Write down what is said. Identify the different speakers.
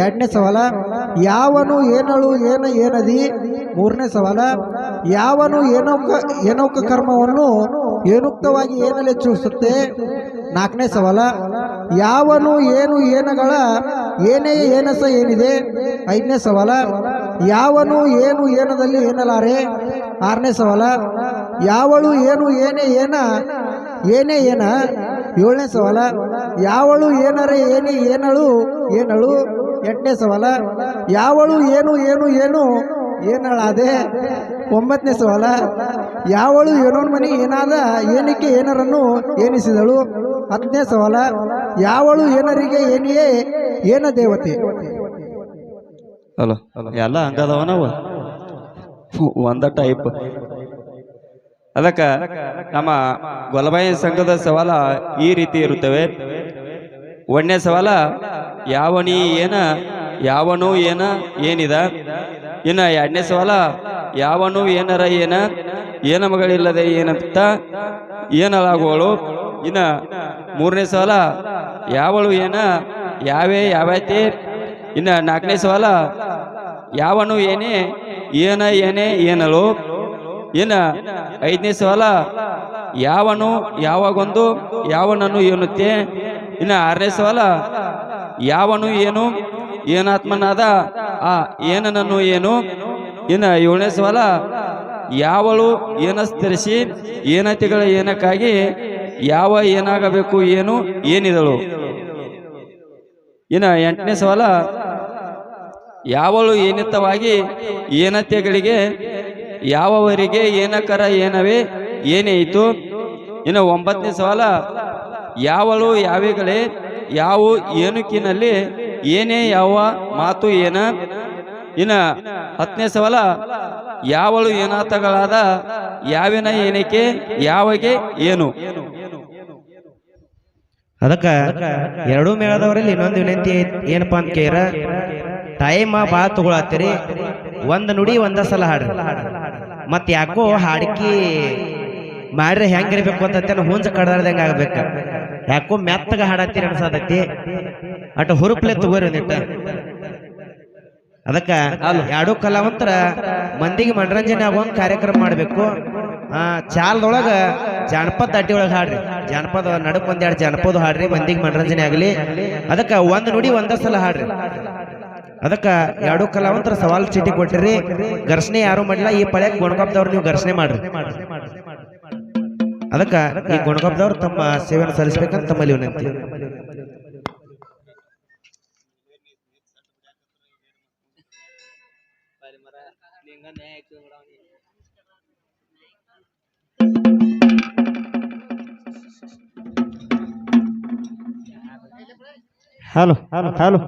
Speaker 1: ಎರಡನೇ ಸವಾಲ, ಯಾವನು ಏನಳು, ಏನ ಏನದಿ? ಮೂರನೇ ಸವಾಲ, ಯಾವನು ಏನೌಕ ಏನೌಕ ಕರ್ಮವನ್ನು ಏನುಕ್ತವಾಗಿ ಏನಲ್ಲಿ ಹೆಚ್ಚಿಸುತ್ತೆ ನಾಲ್ಕನೇ ಸವಾಲ, ಯಾವನು ಏನು ಏನಗಳ, ಏನೇ ಏನಸ ಏನಿದೆ? ಐದನೇ ಸವಾಲ, ಯಾವನು ಏನು ಏನದಲ್ಲಿ ಏನಲಾರೆ? ಆರನೇ ಸವಾಲ, ಯಾವಳು ಏನು ಏನೇ ಏನ ಏನೇ ಏನ? ಏಳನೇ ಸವಾಲ, ಯಾವಳು ಏನರೆ ಏನಿ ಏನಳು ಏನಳು? ಎಂಟನೇ ಸವಾಲ, ಯಾವಳು ಏನು ಏನು ಏನು ಏನಳಾದೆ? ಒಂಬತ್ತನೇ ಸವಾಲ, ಯಾವಳು ಏನೋನ್ ಮನಿ ಏನಾದ ಏನಕ್ಕೆ ಏನರನ್ನು ಏನಿಸಿದಳು ಹತ್ತನೇ ಸವಾಲ, ಯಾವಳು ಏನರಿಗೆ ಏನಿಯೇ ಏನ ದೇವತೆ?
Speaker 2: ಅಲ್ಲ ಎಲ್ಲ ಹಂಗದವ ನಾವು ಒಂದ ಟೈಪ್ ಅದಕ್ಕ ನಮ್ಮ ಗೊಲಬಾಯಿ ಸಂಘದ ಸವಾಲ ಈ ರೀತಿ ಇರುತ್ತವೆ. ಒಂದನೇ ಸವಾಲ, ಯಾವನಿ ಏನ, ಯಾವನು ಏನ, ಏನಿದ? ಇನ್ನ ಎರಡನೇ ಸವಾಲ, ಯಾವನು ಏನರ ಏನ ಏನ ಮಗಳಿಲ್ಲದೆ ಏನಂತ ಏನಲಾಗುವಳು? ಇನ್ನ ಮೂರನೇ ಸವಾಲ, ಯಾವಳು ಏನ, ಯಾವೇ ಯಾವೈತಿ ಇನ್ನ ನಾಲ್ಕನೇ ಸವಾಲ, ಯಾವನು ಏನೇ, ಏನ, ಏನೇ, ಏನಳು? ಇನ್ನ ಐದನೇ ಸವಾಲ, ಯಾವನು ಯಾವಾಗೊಂದು, ಯಾವನನ್ನು ಏನುತ್ತೆ? ಇನ್ನ ಆರನೇ ಸವಾಲ, ಯಾವನು ಏನು, ಏನಾತ್ಮನಾದ, ಆ ಏನನನ್ನು ಏನು? ಇನ್ನ ಏಳನೇ ಸವಾಲ, ಯಾವಳು ಏನಸ್ತರಿಸಿ, ಏನತಿಗಳ ಏನಕ್ಕಾಗಿ, ಯಾವ ಏನಾಗಬೇಕು, ಏನು, ಏನಿದಳು? ಇನ್ನ ಎಂಟನೇ ಸವಾಲ, ಯಾವಳು ಏನಿತ್ತವಾಗಿ ಏನತ್ಯಗಳಿಗೆ ಯಾವವರಿಗೆ ಏನಕರ ಏನವೇ ಏನೇಯಿತು ಇನ್ನು ಒಂಬತ್ತನೇ ಸವಾಲ, ಯಾವಳು ಯಾವಿಗಳೇ, ಯಾವ ಏನುಕಿನಲ್ಲಿ, ಏನೇ ಯಾವ ಮಾತು ಏನ. ಇನ್ನ ಹತ್ತನೇ ಸವಾಲ, ಯಾವಳು ಏನಾತಗಳಾದ, ಯಾವಿನ ಏನಕ್ಕೆ, ಯಾವಗೆ ಏನು.
Speaker 3: ಅದಕ್ಕ ಎರಡೂ ಮೇಳದವರಲ್ಲಿ ಇನ್ನೊಂದು ವಿನಂತಿ ಏನಪ್ಪಾ ಅಂತ ಕೇರ ಟೈಮ್ ಬಾ ತಗೊಳತ್ತೀರಿ, ಒಂದ್ ನುಡಿ, ಒಂದ ಸಲ ಹಾಡ್ರಿ. ಮತ್ ಯಾಕೋ ಹಾಡ್ಕಿ ಮಾಡ್ರೆ ಹೆಂಗಿರ್ಬೇಕು ಅಂತ ಹುಂಜ ಕಡದಂಗ ಆಗ್ಬೇಕ. ಯಾಕೋ ಮೆತ್ತಗ ಹಾಡತ್ತೀರಿ ಅನ್ಸತೈತಿ. ಅಟ ಹುರುಪ್ಲೆ ತಗೋರಿ ಒಂದಿಟ್ಟ ಅದಕ್ಕ ಎರಡು ಕಲಾವಂತರ ಮಂದಿಗೆ ಮನರಂಜನೆ ಆಗುವಂತ ಕಾರ್ಯಕ್ರಮ ಮಾಡ್ಬೇಕು. ಆ ಚಾಲದೊಳಗ ಜಾನಪದ ಅಡ್ಡಿ ಒಳಗೆ ಹಾಡ್ರಿ. ಜಾನಪದ ನಡಕ್ ಒಂದೆರಡು ಜಾನಪದ ಹಾಡ್ರಿ ಮಂದಿಗೆ ಮನರಂಜನೆ ಆಗಲಿ. ಅದಕ್ಕ ಒಂದ್ ನುಡಿ ಒಂದ ಸಲ ಹಾಡ್ರಿ. ಅದಕ್ಕ ಎರಡು ಕಲಾವಂತರ ಸವಾಲ್ ಚೀಟಿ ಕೊಟ್ಟಿರಿ. ಘರ್ಷಣೆ ಯಾರು ಮಾಡಿಲ್ಲ. ಈ ಪಳ್ಯಾಗ ಗುಣಗಬ್ದವ್ರು ನೀವು ಘರ್ಷಣೆ ಮಾಡ್ರಿ. ಅದಕ್ಕ ಈ ಗುಣಗಬ್ದವ್ರು ತಮ್ಮ ಸೇವೆಯನ್ನು ಸಲ್ಲಿಸ್ಬೇಕಂತ ತಮ್ಮಲ್ಲಿ ವಿನಂತಿ
Speaker 1: ಹಲೋ ಹಲೋ ಹಲೋ.